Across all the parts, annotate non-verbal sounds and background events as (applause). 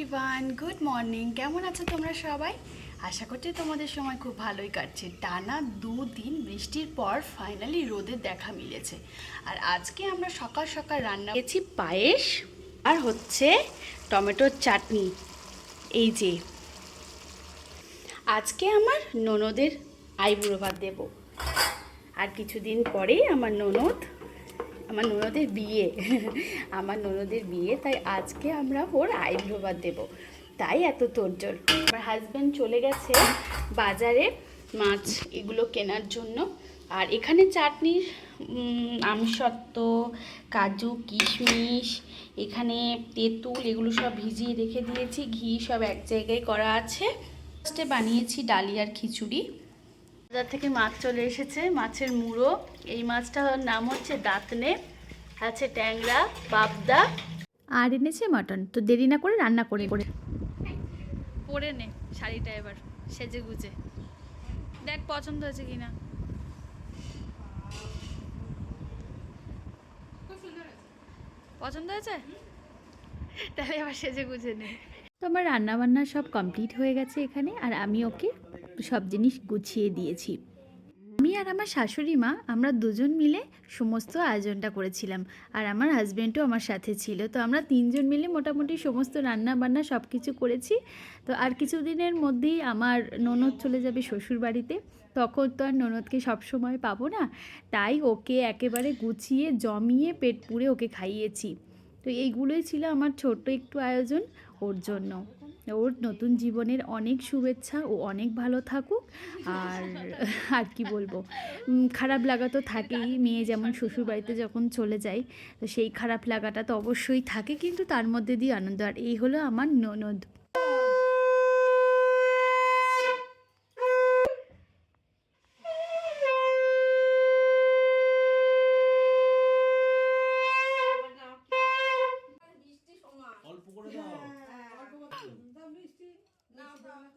Everyone good morning কেমন আছো তোমরা সবাই? আশা করছি তোমাদের সময় খুব ভালোই কাটছে। টানা দুদিন বৃষ্টির পর ফাইনালি রোদের দেখা মিলেছে। আর আজকে আমরা সকাল সকাল রান্না করেছি পায়েস আর হচ্ছে টমেটোর চাটনি। এই যে। আজকে আমার ননদের আইবুড়ো ভাত দেবো। আর কিছুদিন পরেই আমার ননদ আমার ননদের বিয়ে। আমার ননদের বিয়ে, তাই আজকে আমরা ওর আইব্রো বাদ দেবো। তাই এত তোরজোর আমার হাজব্যান্ড চলে গেছে বাজারে মাছ এগুলো কেনার জন্য। আর এখানে চাটনির আমসত্ত্ব, কাজু, কিশমিশ, এখানে তেঁতুল এগুলো সব ভিজিয়ে রেখে দিয়েছি। ঘি সব এক জায়গায় করা আছে। ফার্স্টে বানিয়েছি ডালিয়ার খিচুড়ি। বাজার থেকে মাছ চলে এসেছে মাছের মুড়ো। এই মাছটার নাম হচ্ছে দাঁতনে আছে ট্যাংরা পাবদা। আর এনেছে মাটন তো দেরি না করে রান্না করে করে পরে নে শাড়িটা এবার সেজে গুজে। দেখ পছন্দ হয়েছে কিনা। পছন্দ হয়েছে? তাহলে এবার সেজে গুজে নে। তো আমার রান্না বান্না সব কমপ্লিট হয়ে গেছে এখানে আর আমি ওকে সব জিনিস গুছিয়ে দিয়েছি। আমি আর আমার শাশুড়ি মা, আমরা দুজন মিলে সমস্ত আয়োজনটা করেছিলাম। আর আমার হাজব্যান্ডও আমার সাথে ছিল। তো আমরা তিনজন মিলে মোটামুটি সমস্ত রান্না বান্না সব কিছু করেছি। তো আর কিছুদিনের মধ্যেই আমার ননদ চলে যাবে শ্বশুর বাড়িতে তখন তো আর ননদকে সবসময় পাবো না। তাই ওকে একেবারে গুছিয়ে, জমিয়ে, পেট পুড়ে ওকে খাইয়েছি। তো এইগুলোই ছিল আমার ছোট্ট একটু আয়োজন। ওর জন্য। ওর নতুন জীবনের অনেক শুভেচ্ছা ও অনেক ভালো থাকুক। আর (laughs) আর কি বলব? খারাপ লাগা তো থাকেই। মেয়ে যেমন শ্বশুর বাড়িতে যখন চলে যায়, তো সেই খারাপ লাগাটা তো অবশ্যই থাকে, কিন্তু তার মধ্যে দিয়ে আনন্দ। আর এই হলো আমার ননদ।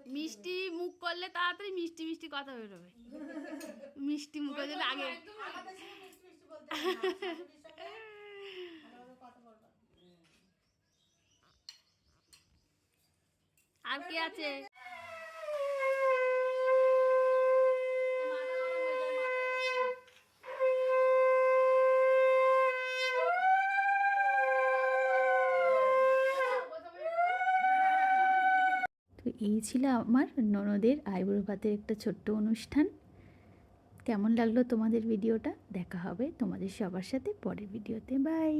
মিষ্টি মুখ করলে তাড়াতাড়ি মিষ্টি মিষ্টি কথা বেরোবে। মিষ্টি মুখ করলে আগে আর কি আছে? এই ছিল আমার ননদের আইবুড়ো ভাতের একটা ছোট্ট অনুষ্ঠান। কেমন লাগল তোমাদের ভিডিওটা? দেখা হবে তোমাদের সবার সাথে পরের ভিডিওতে। বাই!